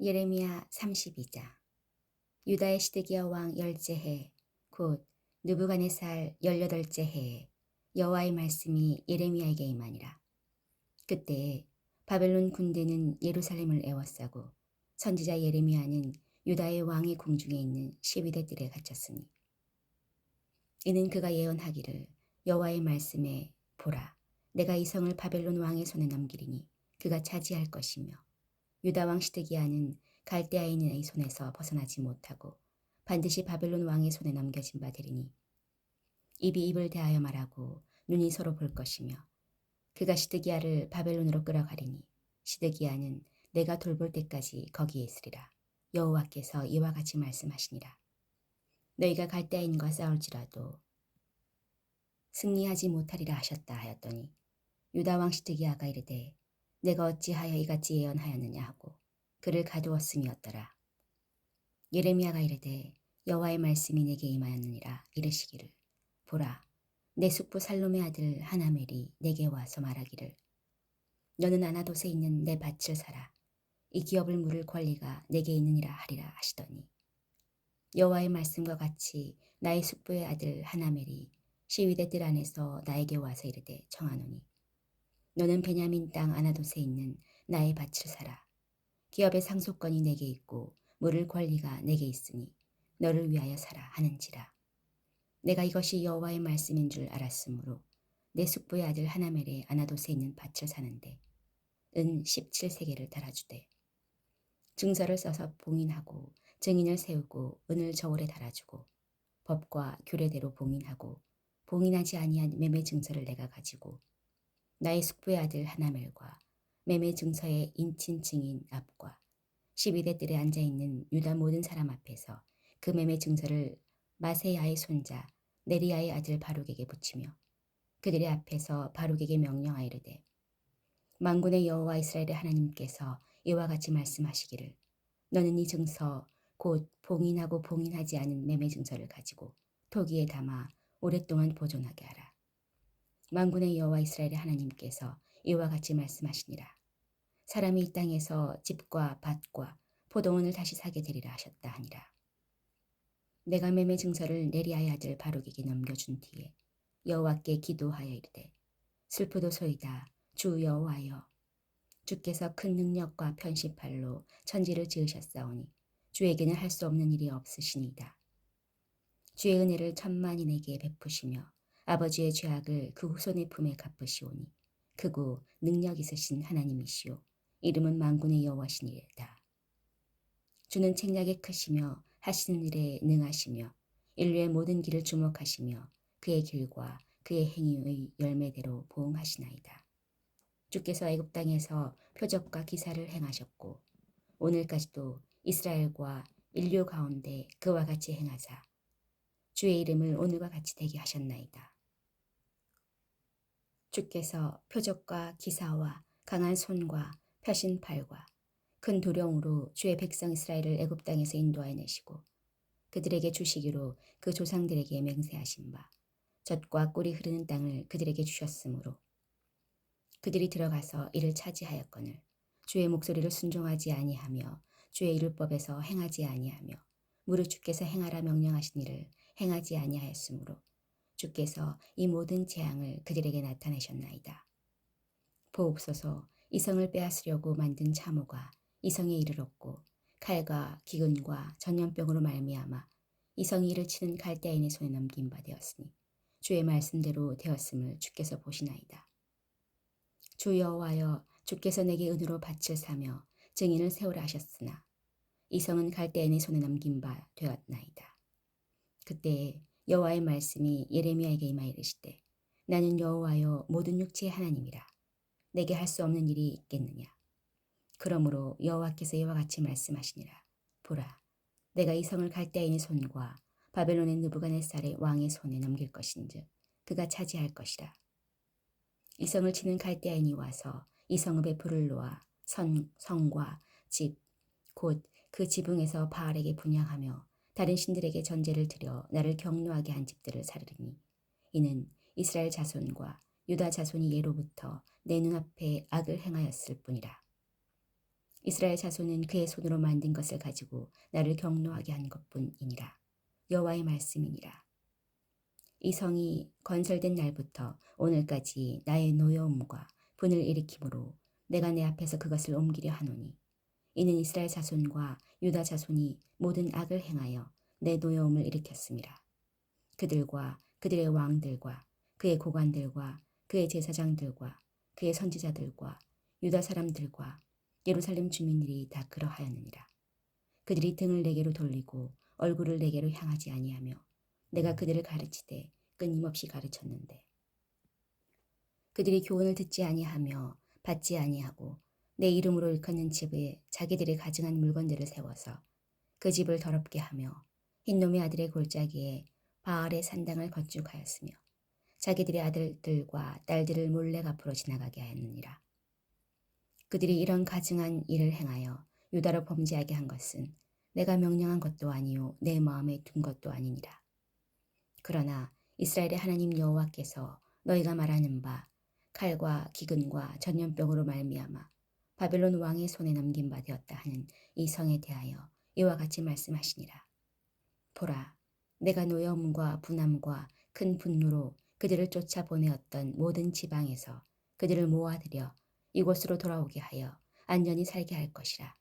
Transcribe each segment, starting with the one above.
예레미야 32장 유다의 시드기야 왕 열째 해 곧 느부갓네살 열여덟째 해에 여호와의 말씀이 예레미야에게 임하니라. 그때 바벨론 군대는 예루살렘을 에워싸고 선지자 예레미야는 유다의 왕의 궁중에 있는 시위대 뜰에 갇혔으니 이는 그가 예언하기를 여호와의 말씀에 보라 내가 이 성을 바벨론 왕의 손에 넘기리니 그가 차지할 것이며 유다 왕 시드기야는 갈대아인의 손에서 벗어나지 못하고 반드시 바벨론 왕의 손에 넘겨진 바 되리니 입이 입을 대하여 말하고 눈이 서로 볼 것이며 그가 시드기야를 바벨론으로 끌어가리니 시드기야는 내가 돌볼 때까지 거기에 있으리라. 여호와께서 이와 같이 말씀하시니라. 너희가 갈대아인과 싸울지라도 승리하지 못하리라 하셨다 하였더니 유다 왕 시드기야가 이르되 내가 어찌하여 이같이 예언하였느냐 하고 그를 가두었음이었더라. 예레미야가 이르되 여호와의 말씀이 내게 임하였느니라 이르시기를. 보라 내 숙부 살롬의 아들 하나멜이 내게 와서 말하기를. 너는 아나돗에 있는 내 밭을 사라. 이 기업을 물을 권리가 내게 있느니라 하리라 하시더니. 여호와의 말씀과 같이 나의 숙부의 아들 하나멜이 시위대 뜰 안에서 나에게 와서 이르되 청하노니 너는 베냐민 땅 아나돗에 있는 나의 밭을 사라. 기업의 상속권이 내게 있고 물을 권리가 내게 있으니 너를 위하여 사라 하는지라. 내가 이것이 여호와의 말씀인 줄 알았으므로 내 숙부의 아들 하나멜의 아나돗에 있는 밭을 사는데 은 17세계를 달아주되 증서를 써서 봉인하고 증인을 세우고 은을 저울에 달아주고 법과 규례대로 봉인하고 봉인하지 아니한 매매 증서를 내가 가지고 나의 숙부의 아들 하나멜과 매매 증서의 인친 증인 앞과 12대 뜰에 앉아 있는 유다 모든 사람 앞에서 그 매매 증서를 마세야의 손자 네리야의 아들 바룩에게 붙이며 그들의 앞에서 바룩에게 명령하이르되 망군의 여호와 이스라엘의 하나님께서 이와 같이 말씀하시기를 너는 이 증서 곧 봉인하고 봉인하지 않은 매매 증서를 가지고 토기에 담아 오랫동안 보존하게 하라. 만군의 여호와 이스라엘의 하나님께서 이와 같이 말씀하시니라. 사람이 이 땅에서 집과 밭과 포도원을 다시 사게 되리라 하셨다 하니라. 내가 매매 증서를 네리아의 아들 바룩에게 넘겨준 뒤에 여호와께 기도하여 이르되 슬프도소이다 주 여호와여 주께서 큰 능력과 편시팔로 천지를 지으셨사오니 주에게는 할 수 없는 일이 없으시니이다. 주의 은혜를 천만인에게 베푸시며 아버지의 죄악을 그 후손의 품에 갚으시오니 크고 능력 있으신 하나님이시오 이름은 만군의 여호와시니이다. 주는 책략에 크시며 하시는 일에 능하시며 인류의 모든 길을 주목하시며 그의 길과 그의 행위의 열매대로 보응하시나이다. 주께서 애굽 땅에서 표적과 기사를 행하셨고 오늘까지도 이스라엘과 인류 가운데 그와 같이 행하사 주의 이름을 오늘과 같이 되게 하셨나이다. 주께서 표적과 기사와 강한 손과 펴신 팔과 큰 도령으로 주의 백성 이스라엘을 애굽 땅에서 인도하여 내시고 그들에게 주시기로 그 조상들에게 맹세하신 바 젖과 꿀이 흐르는 땅을 그들에게 주셨으므로 그들이 들어가서 이를 차지하였거늘 주의 목소리를 순종하지 아니하며 주의 율법에서 행하지 아니하며 무릇 주께서 행하라 명령하신 일을 행하지 아니하였으므로 주께서 이 모든 재앙을 그들에게 나타내셨나이다. 보옵소서 이 성을 빼앗으려고 만든 참호가 이 성에 이르렀고 칼과 기근과 전염병으로 말미암아 이 성이 이를 치는 갈대인의 손에 넘긴 바 되었으니 주의 말씀대로 되었음을 주께서 보시나이다. 주 여호와여 주께서 내게 은으로 밭을 사며 증인을 세우라 하셨으나 이 성은 갈대인의 손에 넘긴 바 되었나이다. 그때에 여호와의 말씀이 예레미야에게 임하 이르시되 나는 여호와여 모든 육체의 하나님이라. 내게 할 수 없는 일이 있겠느냐? 그러므로 여호와께서 이와 같이 말씀하시니라. 보라 내가 이 성을 갈대인의 손과 바벨론의 느부갓네살의 왕의 손에 넘길 것인즉 그가 차지할 것이라. 이 성을 치는 갈대인이 와서 이 성읍에 불을 놓아 선, 성과 집 곧 그 지붕에서 바알에게 분양하며 다른 신들에게 전제를 드려 나를 경노하게 한 집들을 사르리니 이는 이스라엘 자손과 유다 자손이 예로부터 내 눈앞에 악을 행하였을 뿐이라. 이스라엘 자손은 그의 손으로 만든 것을 가지고 나를 경노하게 한 것뿐이니라. 여호와의 말씀이니라. 이 성이 건설된 날부터 오늘까지 나의 노여움과 분을 일으키므로 내가 내 앞에서 그것을 옮기려 하노니 이는 이스라엘 자손과 유다 자손이 모든 악을 행하여 내 노여움을 일으켰습니다. 그들과 그들의 왕들과 그의 고관들과 그의 제사장들과 그의 선지자들과 유다 사람들과 예루살렘 주민들이 다 그러하였느니라. 그들이 등을 내게로 돌리고 얼굴을 내게로 향하지 아니하며 내가 그들을 가르치되 끊임없이 가르쳤는데 그들이 교훈을 듣지 아니하며 받지 아니하고 내 이름으로 일컫는 집에 자기들이 가증한 물건들을 세워서 그 집을 더럽게 하며 흰놈의 아들의 골짜기에 바알의 산당을 건축하였으며 자기들의 아들들과 딸들을 몰래 앞으로 지나가게 하였느니라. 그들이 이런 가증한 일을 행하여 유다로 범죄하게 한 것은 내가 명령한 것도 아니요 내 마음에 둔 것도 아니니라. 그러나 이스라엘의 하나님 여호와께서 너희가 말하는 바 칼과 기근과 전염병으로 말미암아 바벨론 왕의 손에 넘긴 바 되었다 하는 이 성에 대하여 이와 같이 말씀하시니라. 보라, 내가 노여움과 분함과 큰 분노로 그들을 쫓아 보내었던 모든 지방에서 그들을 모아들여 이곳으로 돌아오게 하여 안전히 살게 할 것이라.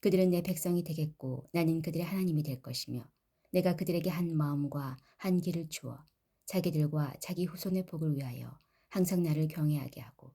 그들은 내 백성이 되겠고 나는 그들의 하나님이 될 것이며 내가 그들에게 한 마음과 한 길을 주어 자기들과 자기 후손의 복을 위하여 항상 나를 경외하게 하고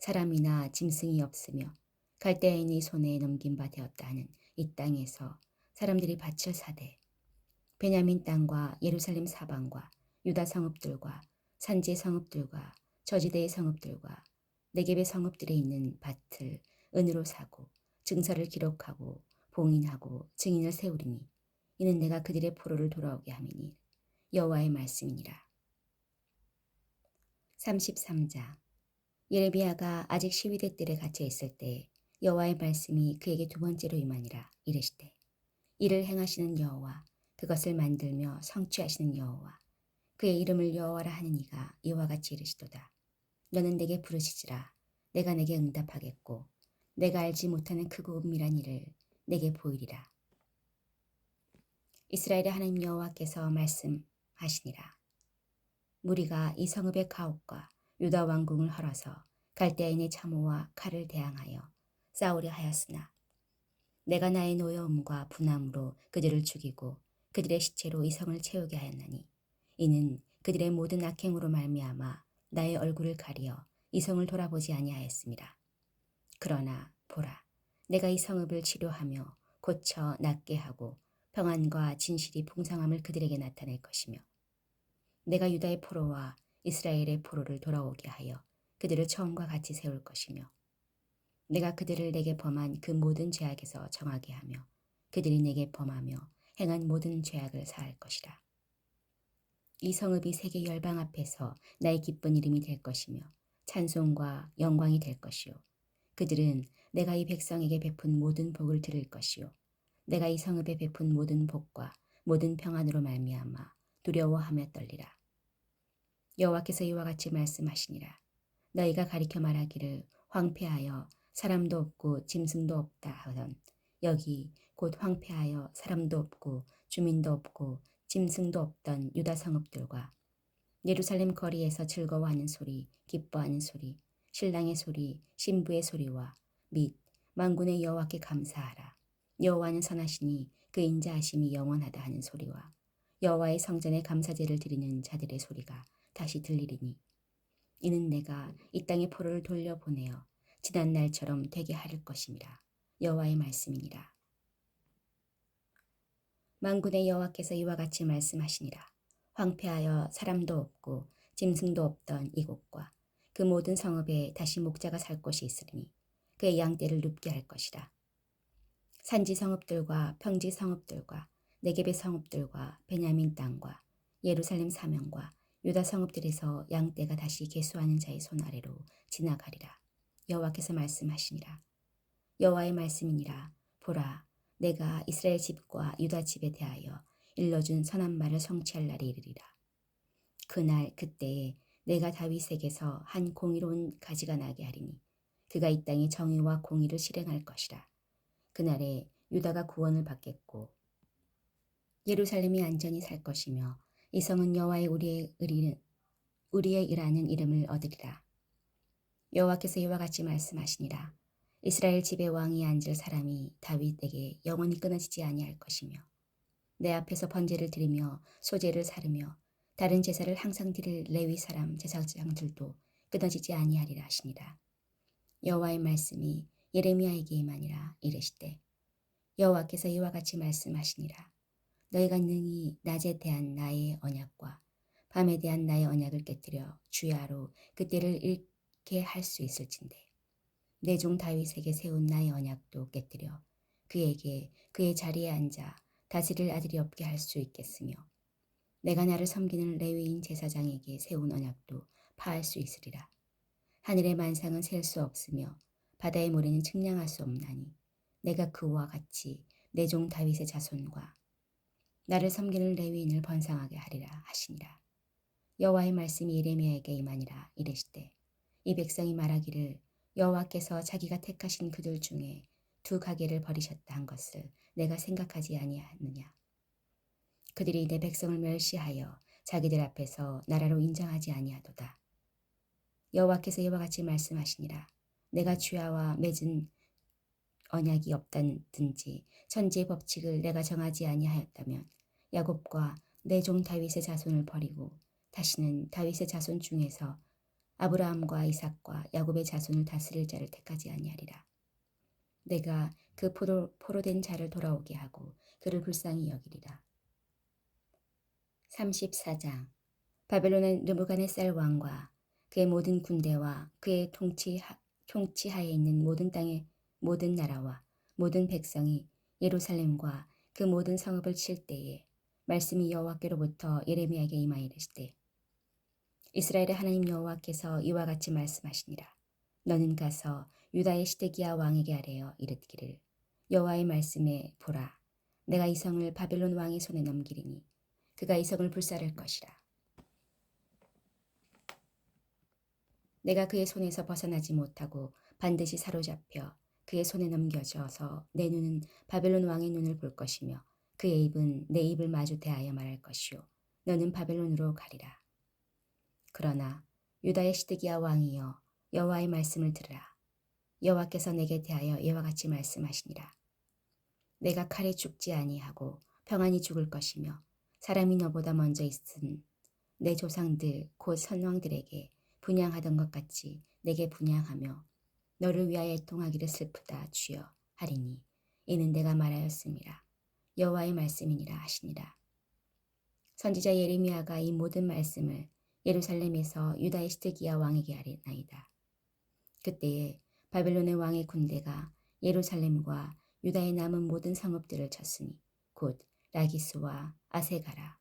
사람이나 짐승이 없으며 갈대인이 손에 넘긴 바 되었다 하는 이 땅에서 사람들이 밭을 사되 베냐민 땅과 예루살렘 사방과 유다 성읍들과 산지 성읍들과 저지대의 성읍들과 내geb의 성읍들에 있는 밭을 은으로 사고 증서를 기록하고 봉인하고 증인을 세우리니 이는 내가 그들의 포로를 돌아오게 함이니 여호와의 말씀이니라. 33장 예레미야가 아직 시위대 뜰에 갇혀 있을 때 여호와의 말씀이 그에게 두 번째로 임하니라 이르시되 이를 행하시는 여호와 그것을 만들며 성취하시는 여호와 그의 이름을 여호와라 하는 이가 이와 같이 이르시도다. 너는 내게 부르시지라. 내가 내게 응답하겠고 내가 알지 못하는 크고 은밀한 일을 내게 보이리라. 이스라엘의 하나님 여호와께서 말씀하시니라. 무리가 이 성읍의 가옥과 유다 왕궁을 헐어서 갈대인의 참호와 칼을 대항하여 싸우려 하였으나 내가 나의 노여움과 분함으로 그들을 죽이고 그들의 시체로 이 성을 채우게 하였나니 이는 그들의 모든 악행으로 말미암아 나의 얼굴을 가리어 이 성을 돌아보지 아니하였습니다. 그러나 보라 내가 이 성읍을 치료하며 고쳐 낫게 하고 평안과 진실이 풍성함을 그들에게 나타낼 것이며 내가 유다의 포로와 이스라엘의 포로를 돌아오게 하여 그들을 처음과 같이 세울 것이며 내가 그들을 내게 범한 그 모든 죄악에서 정하게 하며 그들이 내게 범하며 행한 모든 죄악을 사할 것이라. 이 성읍이 세계 열방 앞에서 나의 기쁜 이름이 될 것이며 찬송과 영광이 될 것이요. 그들은 내가 이 백성에게 베푼 모든 복을 들을 것이요. 내가 이 성읍에 베푼 모든 복과 모든 평안으로 말미암아 두려워하며 떨리라. 여호와께서 이와 같이 말씀하시니라. 너희가 가리켜 말하기를 황폐하여 사람도 없고 짐승도 없다 하던 여기 곧 황폐하여 사람도 없고 주민도 없고 짐승도 없던 유다 성읍들과 예루살렘 거리에서 즐거워하는 소리, 기뻐하는 소리, 신랑의 소리, 신부의 소리와 및 만군의 여호와께 감사하라. 여호와는 선하시니 그 인자하심이 영원하다 하는 소리와 여호와의 성전에 감사제를 드리는 자들의 소리가 다시 들리리니 이는 내가 이 땅의 포로를 돌려보내어 지난 날처럼 되게 할 것입니다. 여호와의 말씀이니라. 만군의 여호와께서 이와 같이 말씀하시니라. 황폐하여 사람도 없고 짐승도 없던 이곳과 그 모든 성읍에 다시 목자가 살 곳이 있으리니 그의 양떼를 눕게 할 것이라. 산지 성읍들과 평지 성읍들과 네겝의 성읍들과 베냐민 땅과 예루살렘 사명과 유다 성읍들에서 양떼가 다시 계수하는 자의 손 아래로 지나가리라. 여호와께서 말씀하시니라. 여호와의 말씀이니라. 보라, 내가 이스라엘 집과 유다 집에 대하여 일러준 선한 말을 성취할 날이 이르리라. 그날 그때에 내가 다윗에게서 한 공의로운 가지가 나게 하리니 그가 이 땅에 정의와 공의를 실행할 것이라. 그날에 유다가 구원을 받겠고 예루살렘이 안전히 살 것이며 이 성은 여호와의 우리의 의리는 우리의 일하는 이름을 얻으리라. 여호와께서 이와 같이 말씀하시니라. 이스라엘 집의 왕이 앉을 사람이 다윗에게 영원히 끊어지지 아니할 것이며 내 앞에서 번제를 드리며 소제를 사르며 다른 제사를 항상 드릴 레위 사람 제사장들도 끊어지지 아니하리라 하시니라. 여호와의 말씀이 예레미야에게 임하니라 이르시되 여호와께서 이와 같이 말씀하시니라. 너희가 능히 낮에 대한 나의 언약과 밤에 대한 나의 언약을 깨뜨려 주야로 그때를 잃게 할 수 있을진데 내 종 다윗에게 세운 나의 언약도 깨뜨려 그에게 그의 자리에 앉아 다스릴 아들이 없게 할 수 있겠으며 내가 나를 섬기는 레위인 제사장에게 세운 언약도 파할 수 있으리라. 하늘의 만상은 셀 수 없으며 바다의 모래는 측량할 수 없나니 내가 그와 같이 내 종 다윗의 자손과 나를 섬기는 레위인을 번성하게 하리라 하시니라. 여호와의 말씀이 예레미야에게 임하니라 이르시되 이 백성이 말하기를 여호와께서 자기가 택하신 그들 중에 두 가게를 버리셨다 한 것을 내가 생각하지 아니하느냐. 그들이 내 백성을 멸시하여 자기들 앞에서 나라로 인정하지 아니하도다. 여호와께서 이와 같이 말씀하시니라. 내가 주야와 맺은 언약이 없다든지 천지의 법칙을 내가 정하지 아니하였다면 야곱과 내 종 다윗의 자손을 버리고 다시는 다윗의 자손 중에서 아브라함과 이삭과 야곱의 자손을 다스릴 자를 택하지 아니하리라. 내가 그 포로, 포로된 자를 돌아오게 하고 그를 불쌍히 여기리라. 34장 바벨론의 르무간의쌀 왕과 그의 모든 군대와 그의 통치하, 통치하에 있는 모든 땅의 모든 나라와 모든 백성이 예루살렘과 그 모든 성읍을 칠 때에 말씀이 여호와께로부터 예레미야에게 임하여 이르시되 이스라엘의 하나님 여호와께서 이와 같이 말씀하시니라. 너는 가서 유다의 시데기야 왕에게 아뢰어 이르기를 여호와의 말씀에 보라. 내가 이 성을 바벨론 왕의 손에 넘기리니 그가 이 성을 불사를 것이라. 내가 그의 손에서 벗어나지 못하고 반드시 사로잡혀 그의 손에 넘겨져서 내 눈은 바벨론 왕의 눈을 볼 것이며 그의 입은 내 입을 마주 대하여 말할 것이요 너는 바벨론으로 가리라. 그러나 유다의 시드기야 왕이여 여호와의 말씀을 들으라. 여호와께서 내게 대하여 이와 같이 말씀하시니라. 내가 칼에 죽지 아니하고 평안히 죽을 것이며 사람이 너보다 먼저 있은 내 조상들 곧 선왕들에게 분양하던 것 같이 내게 분양하며 너를 위하여 통하기를 슬프다 주여 하리니 이는 내가 말하였습니다. 여호와의 말씀이니라 하시니라. 선지자 예레미야가 이 모든 말씀을 예루살렘에서 유다의 시드기야 왕에게 아뢰나이다. 그때에 바벨론의 왕의 군대가 예루살렘과 유다의 남은 모든 성읍들을 쳤으니 곧 라기스와 아세가라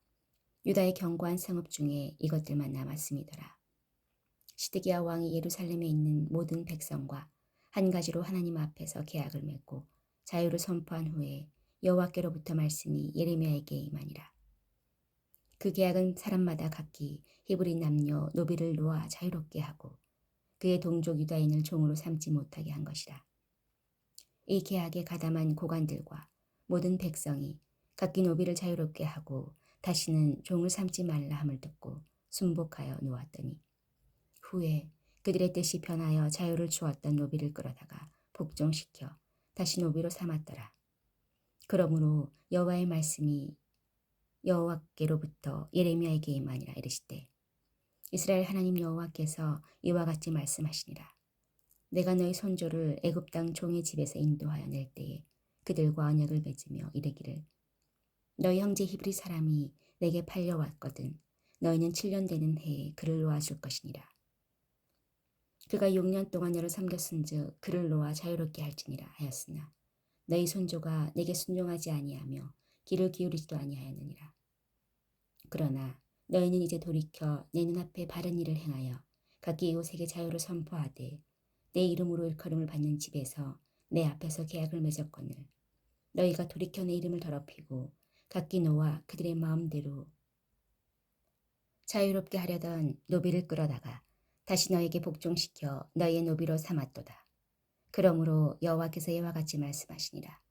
유다의 견고한 성읍 중에 이것들만 남았음이더라. 시드기야 왕이 예루살렘에 있는 모든 백성과 한 가지로 하나님 앞에서 계약을 맺고 자유를 선포한 후에 여호와께로부터 말씀이 예레미야에게 임하니라. 그 계약은 사람마다 각기 히브리 남녀 노비를 놓아 자유롭게 하고 그의 동족 유다인을 종으로 삼지 못하게 한 것이라. 이 계약에 가담한 고관들과 모든 백성이 각기 노비를 자유롭게 하고 다시는 종을 삼지 말라 함을 듣고 순복하여 놓았더니 후에 그들의 뜻이 변하여 자유를 주었던 노비를 끌어다가 복종시켜 다시 노비로 삼았더라. 그러므로 여호와의 말씀이 여호와께로부터 예레미야에게 임하니라 이르시되 이스라엘 하나님 여호와께서 이와 같이 말씀하시니라. 내가 너희 손조를 애굽 땅 종의 집에서 인도하여 낼 때에 그들과 언약을 맺으며 이르기를 너희 형제 히브리 사람이 내게 팔려왔거든 너희는 7년 되는 해에 그를 놓아줄 것이니라. 그가 6년 동안 너를 섬겼은즉 그를 놓아 자유롭게 할지니라 하였으나 너희 손조가 내게 순종하지 아니하며 귀를 기울이지도 아니하였느니라. 그러나 너희는 이제 돌이켜 내 눈앞에 바른 일을 행하여 각기 이웃에게 자유를 선포하되 내 이름으로 일컬음을 받는 집에서 내 앞에서 계약을 맺었거늘 너희가 돌이켜 내 이름을 더럽히고 각기 너와 그들의 마음대로 자유롭게 하려던 노비를 끌어다가 다시 너에게 복종시켜 너희의 노비로 삼았도다. 그러므로 여호와께서 이와 같이 말씀하시니라.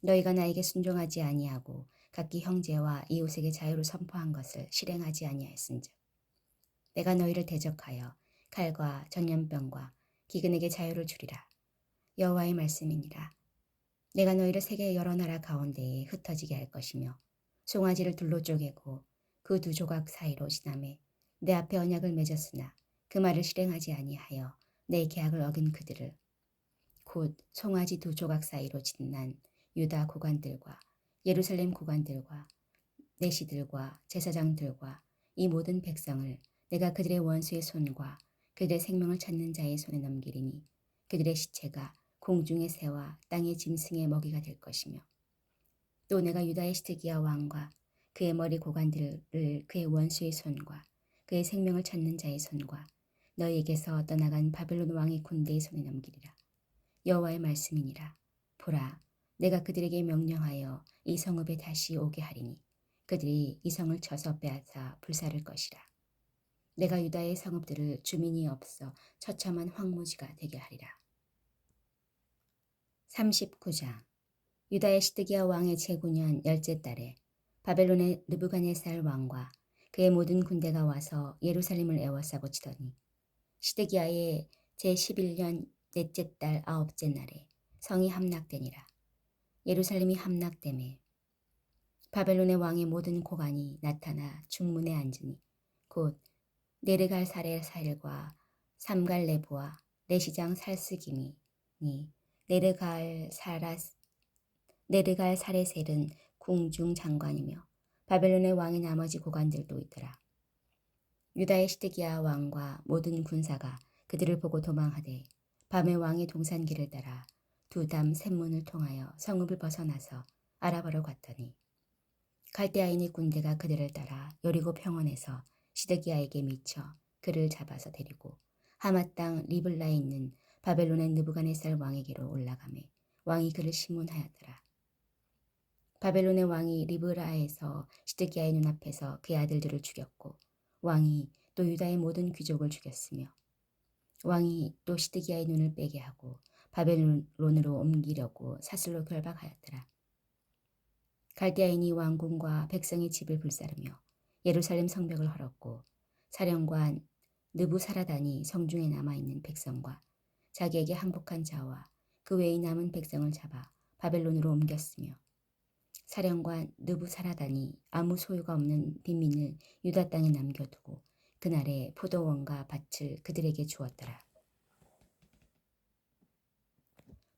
너희가 나에게 순종하지 아니하고 각기 형제와 이웃에게 자유를 선포한 것을 실행하지 아니하였은즉 내가 너희를 대적하여 칼과 전염병과 기근에게 자유를 주리라. 여호와의 말씀이니라. 내가 너희를 세계 여러 나라 가운데에 흩어지게 할 것이며 송아지를 둘로 쪼개고 그 두 조각 사이로 지남에 내 앞에 언약을 맺었으나 그 말을 실행하지 아니하여 내 계약을 어긴 그들을 곧 송아지 두 조각 사이로 짓난 유다 고관들과 예루살렘 고관들과 내시들과 제사장들과 이 모든 백성을 내가 그들의 원수의 손과 그들의 생명을 찾는 자의 손에 넘기리니 그들의 시체가 공중의 새와 땅의 짐승의 먹이가 될 것이며 또 내가 유다의 시드기야 왕과 그의 머리 고관들을 그의 원수의 손과 그의 생명을 찾는 자의 손과 너희에게서 떠나간 바벨론 왕의 군대의 손에 넘기리라. 여호와의 말씀이니라. 보라, 내가 그들에게 명령하여 이 성읍에 다시 오게 하리니 그들이 이 성을 쳐서 빼앗아 불사를 것이라. 내가 유다의 성읍들을 주민이 없어 처참한 황무지가 되게 하리라. 39장 유다의 시드기야 왕의 제9년 열째 달에 바벨론의 느부갓네살 왕과 그의 모든 군대가 와서 예루살렘을 에워싸고 치더니 시드기야의 제11년 넷째 달 아홉째 날에 성이 함락되니라. 예루살렘이 함락됨에 바벨론의 왕의 모든 고관이 나타나 중문에 앉으니 곧 네르갈 사레살과 삼갈 레보와 내시장 살스김이니 네르갈 사라스 네르갈 사레셀은 궁중 장관이며 바벨론의 왕의 나머지 고관들도 있더라. 유다의 시드기야 왕과 모든 군사가 그들을 보고 도망하되 밤에 왕의 동산길을 따라 두 담 샘문을 통하여 성읍을 벗어나서 아라바로 갔더니 갈대아인의 군대가 그들을 따라 여리고 평원에서 시드기야에게 미쳐 그를 잡아서 데리고 하맛 땅 리블라에 있는 바벨론의 느부갓네살 왕에게로 올라가매 왕이 그를 심문하였더라. 바벨론의 왕이 리브라에서 시드기야의 눈앞에서 그의 아들들을 죽였고 왕이 또 유다의 모든 귀족을 죽였으며 왕이 또 시드기야의 눈을 빼게 하고 바벨론으로 옮기려고 사슬로 결박하였더라. 갈대아인이 왕궁과 백성의 집을 불사르며 예루살렘 성벽을 헐었고 사령관 느부사라단이 성중에 남아있는 백성과 자기에게 항복한 자와 그 외의 남은 백성을 잡아 바벨론으로 옮겼으며 사령관 느부사라단이 아무 소유가 없는 빈민을 유다 땅에 남겨두고 그날에 포도원과 밭을 그들에게 주었더라.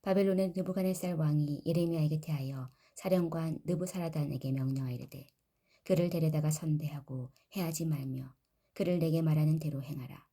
바벨론의 느부갓네살 왕이 예레미야에게 대하여 사령관 느부사라단에게 명령하이르되 그를 데려다가 선대하고 해하지 말며 그를 내게 말하는 대로 행하라.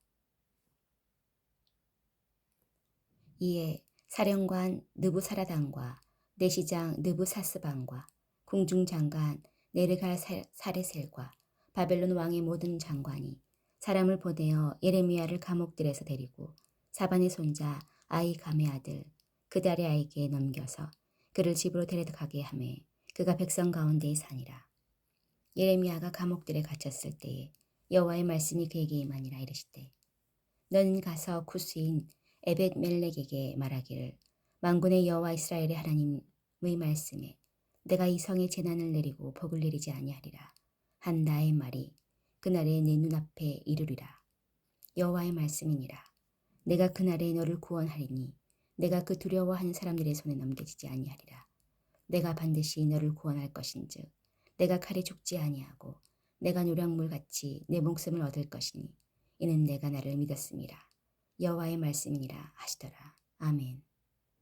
이에 사령관 느부사라단과 내시장 느부사스방과 궁중장관 네르갈 사레셀과 바벨론 왕의 모든 장관이 사람을 보내어 예레미야를 감옥들에서 데리고 사반의 손자 아이 감의 아들 그달의 아이에게 넘겨서 그를 집으로 데려가게 하매 그가 백성 가운데에 사니라. 예레미야가 감옥들에 갇혔을 때에 여호와의 말씀이 그에게 임하니라 이르시되 너는 가서 구스인 에벳 멜렉에게 말하기를 만군의 여호와 이스라엘의 하나님의 말씀에 내가 이 성에 재난을 내리고 복을 내리지 아니하리라 한 나의 말이 그날에 내 눈앞에 이르리라 여호와의 말씀이니라 내가 그날에 너를 구원하리니 내가 그 두려워하는 사람들의 손에 넘겨지지 아니하리라 내가 반드시 너를 구원할 것인즉 내가 칼에 죽지 아니하고 내가 노량물 같이 내 목숨을 얻을 것이니 이는 내가 나를 믿었습니다. 여호와의 말씀이니라 하시더라. 아멘.